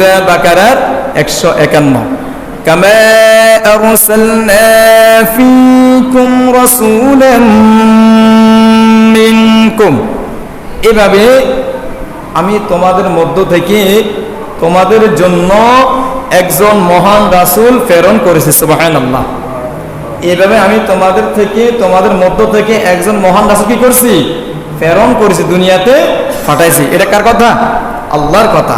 সুরা বাকারার একশো একান্ন كما أرسلنا فيكم رسولا منكم এভাবে আমি তোমাদের মধ্য থেকে তোমাদের জন্য একজন মহান রাসূল প্রেরণ করেছি সুবাহান আল্লাহ এভাবে আমি তোমাদের থেকে তোমাদের মধ্য থেকে একজন মহান রাসূল কি করছি প্রেরণ করেছি দুনিয়াতে পাঠাইছি এটা কার কথা আল্লাহর কথা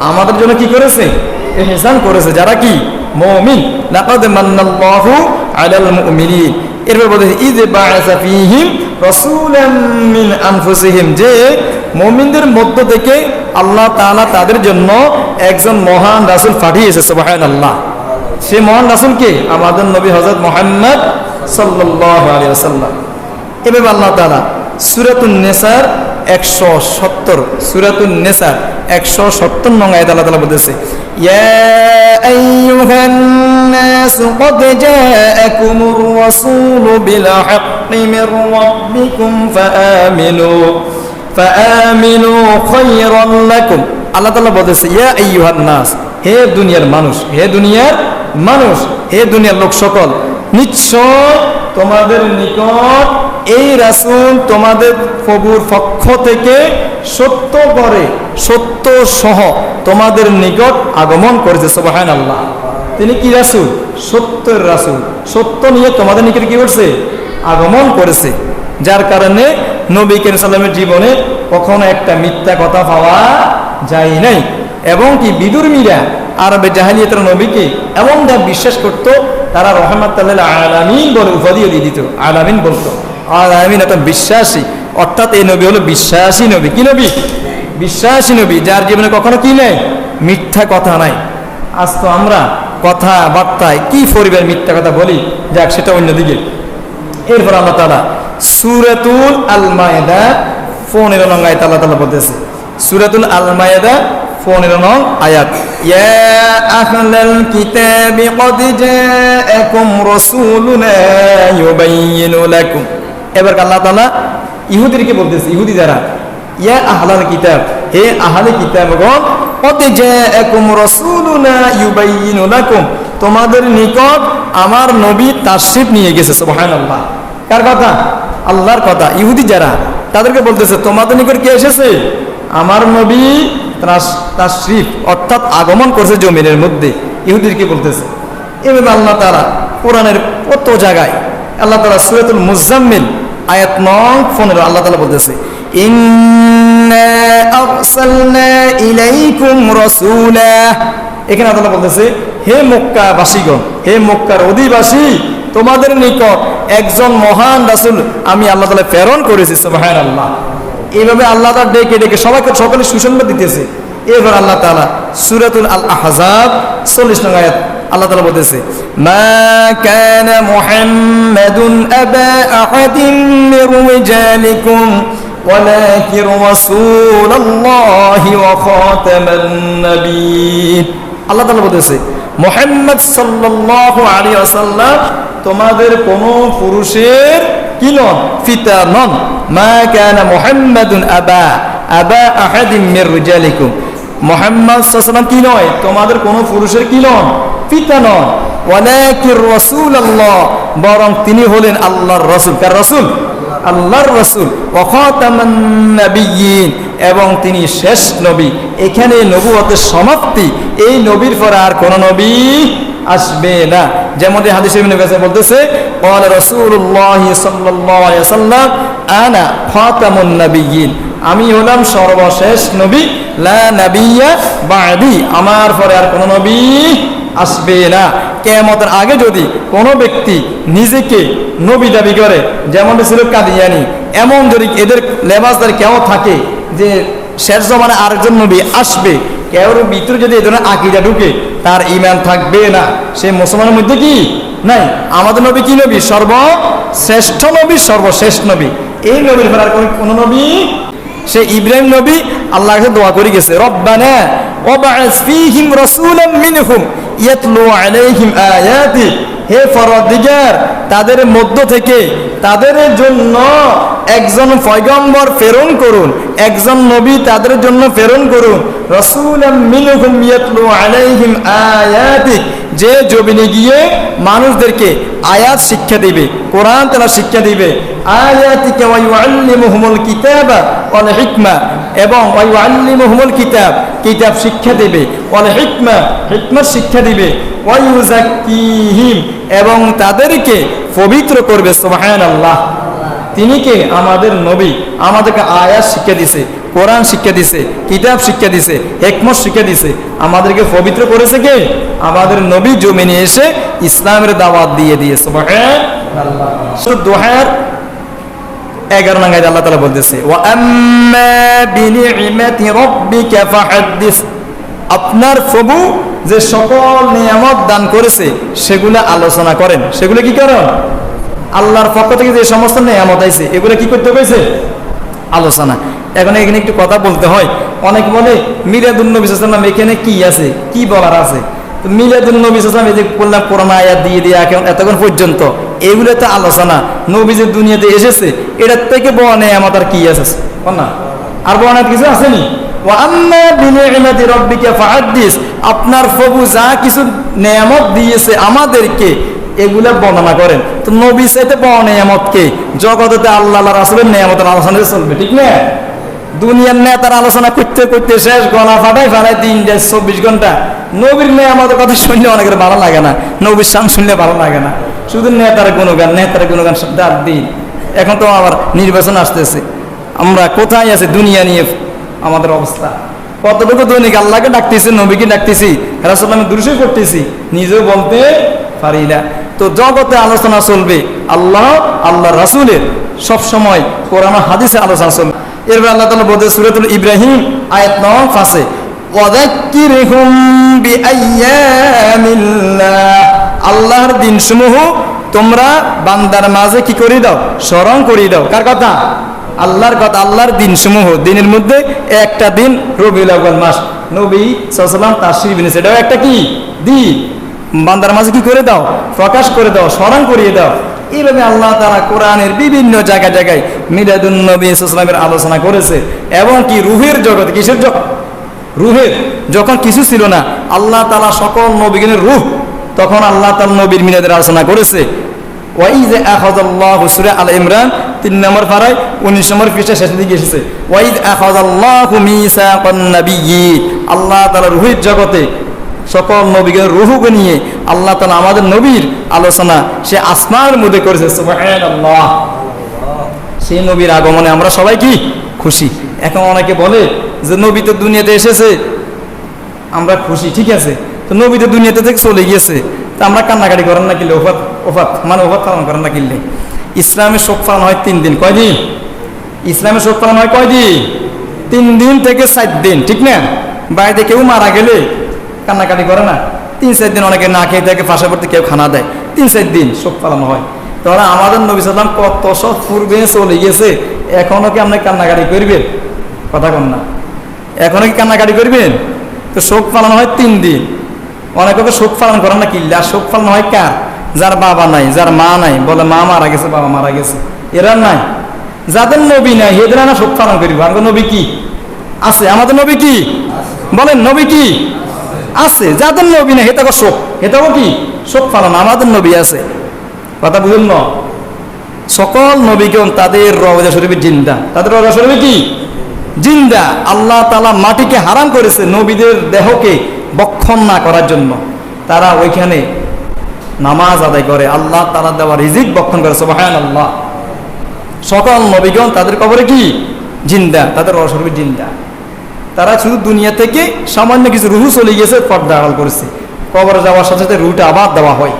আমাদের জন্য কি করেছে? ইহসান করেছে। যারা কি? মুমিন। লাকাদ মান্নাল্লাহু আলাল মুমিনিন। এরপর বলতেছে ইয বাআসা ফীহিম রাসূলাম মিন আনফুসিহিম। যে মুমিনদের মধ্য থেকে আল্লাহ তাআলা তাদের জন্য একজন মহান রাসূল পাঠিয়েছে, সুবহানাল্লাহ। সে মহান রাসুল কে? আমাদের নবী হজরত মোহাম্মদ সাল্লাহ আলিয়া সাল্লাম এভাবে আল্লাহ তালা সুরাতুন নেসার একশো সত্তর সুরাতুন নেসার একশো সত্তর নং আয়াত আল্লাহ তালা বলতেছে يا أيها الناس قد جاءكم الرسول بالحق من ربكم فآمنوا فآمنوا خيرا لكم আল্লাহ তাআলা বলতেছে ইয়া আইয়ুহান নাস হে দুনিয়ার মানুষ হে দুনিয়ার মানুষ হে দুনিয়ার লোক সকল নিশ্চয় তোমাদের নিকট এই রাসূল তোমাদের প্রভুর পক্ষ থেকে সত্য করে সত্য সহ তোমাদের নিকট আগমন করেছে সুবহান আল্লাহ তিনি কি রাসূল? সত্যের রাসূল। সত্য নিয়ে তোমাদের নিকট কি করছে? আগমন করেছে। যার কারণে নবী করিম সাল্লামের জীবনে কখনো একটা মিথ্যা কথা পাওয়া যায় নাই। এবং কি বিদুর বিদুর্মীরা আরবে জাহালিয়াতের নবীকে এমনটা বিশ্বাস করত, তারা রহমত আলামিন বলে উপাধিও দিয়ে দিত, আলামিন বলতো। আলামিন একটা বিশ্বাসী অর্থাৎ এই নবী হলো বিশ্বাসী নবী কি নবী বিশ্বাসী নবী যার জীবনে কখনো কি নেই মিথ্যা কথা নাই আজ তো আমরা কথা বার্তায় কি পরিবার মিথ্যা কথা বলি যাক সেটা অন্যদিকে এরপর আল্লাহ তালা সুরাতুল আল মায়েদা পনেরো নং আয়াত আল্লাহ তালা বলতেছে সুরাতুল আল মায়েদা পনেরো নং আয়াত ইয়া আহলাল কিতাবি قد جاءكم رسولنا يبين لكم এবার আল্লাহ তালা ইহুদিরকে বলতেছে, ইহুদি যারা, ইয়া আহলাল কিতাব, হে আহলে কিতাব তোমাদের নিকট আমার নবী তাসিফ নিয়ে গেছে সোহান আল্লাহ কার কথা? আল্লাহর কথা। ইহুদি যারা, তাদেরকে বলতেছে, তোমাদের নিকট কে এসেছে? আমার নবী তাশরিফ অর্থাৎ আগমন করছে জমিনের মধ্যে। ইহুদিরকে বলতেছে, এভাবে আল্লাহ তারা কোরআনের কত জায়গায়, আল্লাহ তারা সুরেতুল মুজাম্মিল আয়াত নং পনেরো, আল্লাহ তালা বলতেছে এখানে আল্লাহ বলতেছে, হে মক্কা বাসীগণ হে মক্কার অধিবাসী, তোমাদের নিকট একজন মহান রাসূল আমি আল্লাহ তাআলা প্রেরণ করেছি, সুবহানাল্লাহ। এইভাবে আল্লাহ তাআলা ডেকে ডেকে সবাইকে সকলে সুসংবাদ দিতেছে। এবার আল্লাহ তাআলা সূরাতুল আল আহজাব 40 নং আয়াত আল্লাহ তাআলা বলতেছে মা কানা মুহাম্মাদুন আবা আহাদিন মির রিজালিকুম ولكن رسول الله وخاتم النبيين আল্লাহ তাআলা বলতেছে মোহাম্মদ সাল্লাল্লাহু আলাইহি ওয়াসাল্লাম তোমাদের কোন পুরুষের কি নন পিতা নন মা কানা মুহাম্মাদুন আবা আবা আহাদিন মির রিজালিকুম মোহাম্মদ সাল্লাল্লাহু কি নয় তোমাদের কোন পুরুষের কি নন পিতা নন ওয়ালাকিন রাসূলুল্লাহ বরং তিনি হলেন আল্লাহর রাসূল কার রাসূল আল্লাহর রসুল নবিয়িন এবং তিনি শেষ নবী এখানে নবুয়তের সমাপ্তি এই নবীর পরে আর কোন নবী আসবে না যেমন এই হাদিস ইবনে কাছে বলতেছে قال رسول الله صلى الله عليه وسلم انا خاتم النبيين আমি হলাম সর্বশেষ নবী লা নাবিয়্যা বাদি আমার পরে আর কোন নবী আসবে না। কেয়ামতের আগে যদি কোনো ব্যক্তি নিজেকে নবী দাবি করে যেমন ছিল কাদিয়ানি, এমন যদি এদের লেবাসদার কেউ থাকে যে শেষ জমানে আরেকজন নবী আসবে কেউর ভিতরে যদি এ ধরনের আকিদা ঢুকে, তার ইমান থাকবে না। সে মুসলমানের মধ্যে কি? নাই। আমাদের নবী কি নবী? সর্বশ্রেষ্ঠ নবী, সর্বশেষ নবী। এই নবীর ফেরার কোন নবী? সে ইব্রাহিম নবী, আল্লাহর কাছে দোয়া করে গেছে, রব্বানা ওয়াবআস ফীহিম রাসূলাম মিনহুম। ইয়াতলু আলাইহিম আয়াতি। হে ফরদিগার তাদের মধ্য থেকে তাদের জন্য একজন পয়গম্বর প্রেরণ করুন, একজন নবী তাদের জন্য প্রেরণ করুন। রাসূলাম মিনহুম ইয়াতলু আলাইহিম আয়াতি। যে জমিনে গিয়ে মানুষদেরকে আয়াত শিক্ষা দিবে, কোরআন তারা শিক্ষা দিবে। আয়াতিকে ওয়া ইউআল্লিমুহুমুল কিতাবা ওয়াল হিকমা। এবং ওয়া ইউআল্লিমুহুমুল কিতাব কিতাব শিক্ষা দিবে, ওয়াল হিকমা হিকমত শিক্ষা দিবে ওয়া ইউযাক্কিহিম এবং তাদেরকে পবিত্র করবে সোহায়ন আল্লাহ তিনি কে? আমাদের নবী। আমাদেরকে আয়াত শিক্ষা দিছে, কোরআন শিক্ষা দিছে, কিতাব শিক্ষা দিছে, হেকমত শিক্ষা দিছে। আমাদেরকে পবিত্র করেছে কে? আমাদের নবী জমিনে এসে ইসলামের দাওয়াত দিয়ে দিয়েছে দোহার এগারো নাঙ্গায় আল্লাহ তালা বলতেছে আপনার প্রভু যে সকল নিয়ামত দান করেছে, সেগুলো আলোচনা করেন। সেগুলো কি করেন আল্লাহর পক্ষ থেকে যে সমস্ত নিয়ামত আইছে, এগুলো কি করতে হয়েছে আলোচনা। এখন এখানে একটু কথা বলতে হয়। অনেক বলে মিরাদুল বিশ্বাম এখানে কি আছে? কি বলার আছে? মিলাদুল নবী সালাম এই যে বললাম, কোরআন আয়াত দিয়ে দিয়ে এখন এতক্ষণ পর্যন্ত। এগুলো তো আলোচনা নবী যে দুনিয়াতে এসেছে, এটার থেকে বড় নেয়ামত আর কি আছে? না? আর বড় কিছু আসেনি আপনার প্রভু যা কিছু নেয়ামত দিয়েছে আমাদেরকে, এগুলা বর্ণনা করেন। তো নবী সাইতে বড় নেয়ামতকে জগতে আল্লাহ রাসুলের নেয়ামতের আলোচনা চলবে, ঠিক না? দুনিয়ার নেতার আলোচনা করতে করতে শেষ গলা ফাটাই ফাটাই তিন চব্বিশ ঘণ্টা। নবীর মেয়ে আমাদের কথা শুনলে অনেকের ভালো লাগে না, নবীর সাম শুনলে ভালো লাগে না। শুধু নেতার গুণগান নেতার গুণগান ডাক দিন এখন তো আবার নির্বাচন আসতেছে। আমরা কোথায় আছে দুনিয়া নিয়ে আমাদের অবস্থা। কতটুকু দৈনিক আল্লাহকে ডাকতেছি, নবীকে ডাকতেছি আমি দুরুষই করতেছি নিজেও বলতে পারি না। তো জগতে আলোচনা চলবে। আল্লাহ আল্লাহ রাসুলের সবসময় কোরআন হাদিসে আলোচনা চলবে। এরপর আল্লাহ তালা বলতে সুরাতুল ইব্রাহিম, আয়াত নং ফাঁসে ওয়াদাক্কিরহুম বিআইয়ামিল্লাহ। আল্লাহর দিনসমূহ তোমরা বান্দার মাঝে কি করে দাও? স্মরণ করিয়ে দাও। কার কথা? আল্লাহর কথা, আল্লাহর দিন সমূহ দিনের মধ্যে একটা দিন, রবিউল আউ্বাল মাস। নবী সাল্লাম তার শিবিনে সেটাও একটা কি? দিন। বান্দার মাঝে কি করে দাও? প্রকাশ করে দাও, স্মরণ করিয়ে দাও। এইভাবে আল্লাহ তারা কোরআনের বিভিন্ন জায়গায় জায়গায় মিরাদুল নবী ইসলামের আলোচনা করেছে। এবং কি রুহের জগৎ, কিসের জগৎ? রুহের। যখন কিছু ছিল না, আল্লাহ তালা সকল নবীগণের রুহ তখন আল্লাহ তাল নবীর মিনাদের আলোচনা করেছে। ওয়াই যে আখাজাল্লাহ সুরে আল ইমরান, তিন নম্বর ফারায় উনিশ নম্বর পৃষ্ঠা শেষের দিকে এসেছে। ওয়াইদ আখাজাল্লাহু মিসাকান নাবিয়্যি, আল্লাহ তাআলা রুহের জগতে সকল নবীগণের রুহুকে নিয়ে আল্লাহ তালা আমাদের নবীর আলোচনা সে আসমানের মধ্যে করেছে। সুবহানাল্লাহ। সেই নবীর আগমনে আমরা সবাই কি? খুশি। এখন অনেকে বলে যে, নবী তো দুনিয়াতে এসেছে, আমরা খুশি। ঠিক আছে। তো নবী তো দুনিয়াতে থেকে চলে গিয়েছে। তা আমরা কান্নাকাটি করেন না কিনলে, ওফাত ওফাত মানে ওফাত পালন করেন না কিনলে। ইসলামের শোক পালন হয় তিন দিন কয়দিন ইসলামের শোক পালন হয় কয়দিন তিন দিন থেকে সাত দিন, ঠিক না? বাড়িতে কেউ মারা গেলে কান্নাকাটি করে না। তিন চার দিন অনেকে না খেয়ে থাকে পাশাপাশি কেউ খানা দেয়। তিন চার দিন শোক পালন হয়। তাহলে আমাদের নবী সাল্লাম কত সব পূর্বে চলে গেছে এখনও কি আপনি কান্নাকাটি করবেন? কথা কন না। এখনও কি কান্নাকাটি করবেন? তো শোক পালন হয় তিন দিন। অনেকে তো শোক পালন করেন না কিল্লে শোক পালন হয় কার? যার বাবা নাই যার মা নাই। বলে মা মারা গেছে বাবা মারা গেছে। এরা নাই। যাদের নবী নাই এদের না শোক পালন করিব। আমাদের নবী কি? আছে। আমাদের নবী কি? বলেন নবী কি? আছে। যাদের নবী নাই হেতাকে শোক হেতাও কি? শোক পালন। আমাদের নবী আছে। কথা বুঝুন না। সকল নবীগণ তাদের রওজা শরীফের জিন্দা। তাদের রওজা শরীফে কি? জিন্দা। আল্লাহ তালা মাটিকে হারাম করেছে নবীদের দেহকে। বক্ষণ না করার জন্য তারা ওইখানে নামাজ আদায় করে, আল্লাহ তালা দেওয়া রিজিক বক্ষণ করে সোবাহান আল্লাহ সকল নবীগণ তাদের কবরে কি? জিন্দা, তাদের শরীফের জিন্দা। তারা শুধু দুনিয়া থেকে সামান্য কিছু রুহু চলে গিয়েছে, পর্দা আড়াল করেছে। কবরে যাওয়ার সাথে সাথে রুটা আবার দেওয়া হয়।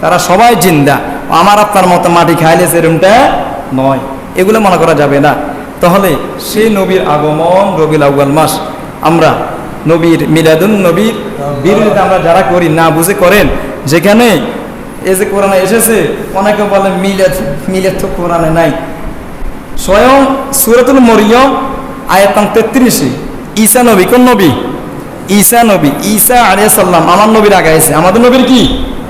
তারা সবাই জিন্দা। আমার আপনার মতো মাটি খাইলে সেরমটা নয়। এগুলো মনে করা যাবে না। তাহলে সেই নবীর আগমন রবিল আউ্বাল মাস। আমরা নবীর মিলাদুন নবীর বিরোধিতা আমরা যারা করি না বুঝে করেন। যেখানে এই যে কোরআনে এসেছে অনেকে বলে মিলাদ মিলাদ তো কোরআনে নাই। স্বয়ং সুরাতুল মরিয়ম আয়াতাং তেত্রিশে ঈসা নবী কোন নবী? ঈসা নবী ঈসা আলিয়া সাল্লাম আমার নবীর আগাইছে আমাদের নবীর কি?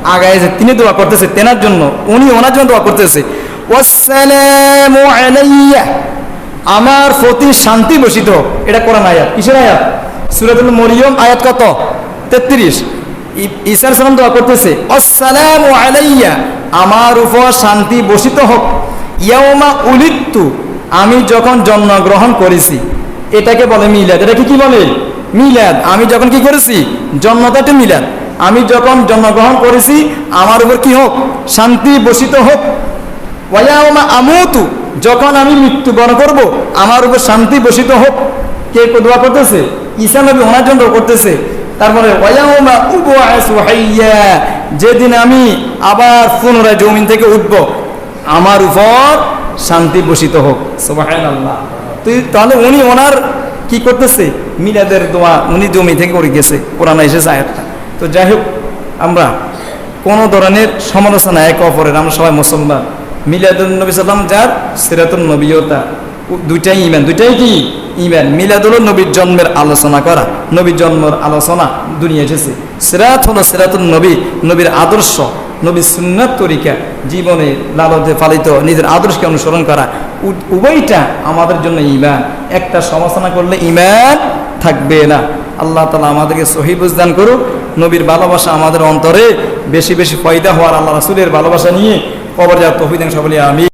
আগাইছে তিনি দোয়া করতেছে তেনার জন্য উনি ওনার জন্য দোয়া করতেছে। ওয়াসসালামু আলাইয়া। আমার প্রতি শান্তি বসিত এটা কোরআন আয়াত। কিসের আয়াত? সুরাতুল মরিয়ম, আয়াত কত? তেত্রিশ। ঈসার সালাম দোয়া করতেছে, আসসালামু আলাইয়া, আমার উপর শান্তি বসিত হোক। ইয়াউমা উলিত্তু, আমি যখন জন্মগ্রহণ করেছি। এটাকে বলে মিলাদ। এটাকে কি বলে? মিলাদ। আমি যখন কি করেছি? জন্মদাটা মিলাদ। আমি যখন জন্মগ্রহণ করেছি, আমার উপর কি হোক? শান্তি বসিত হোক। ওয়ায়াউমা আমুতু যখন আমি মৃত্যুবরণ করব, আমার উপর শান্তি বসিত হোক। কে দোয়া করতেছে? ঈসা নবী ওনার জন্য করতেছে। তারপরে যেদিন আমি আবার পুনরায় জমিন থেকে উঠব, আমার উপর শান্তি বসিত হোক। তুই তাহলে উনি ওনার কি করতেছে? মিলাদের দোয়া উনি জমি থেকে করে গেছে। কোরআনে এসেছে আয়াতটা। তো যাই হোক, আমরা কোনো ধরনের সমালোচনা, এক অপরের, আমরা সবাই মুসলমান। মিলাদুল নবী সাল্লাম যার সিরাতুল নবীও দুইটাই ইমান দুইটাই কি? ইমান মিলাদুল নবীর জন্মের আলোচনা করা, নবীর জন্মের আলোচনা দুনিয়া এসেছে। সিরাত হলো সিরাতুল নবী, নবীর আদর্শ, নবীর সুন্নাত তরিকা, জীবনে লালতে পালিত, নিজের আদর্শকে অনুসরণ করা। উভয়টা আমাদের জন্য ইমান একটা সমালোচনা করলে ইমান থাকবে না। আল্লাহ তালা আমাদেরকে সহি বুঝদান করুক। নবীর ভালোবাসা আমাদের অন্তরে বেশি বেশি ফয়দা হওয়ার, আল্লাহ রাসুলের ভালোবাসা নিয়ে কবর যাওয়ার তফিদান সকলে আমি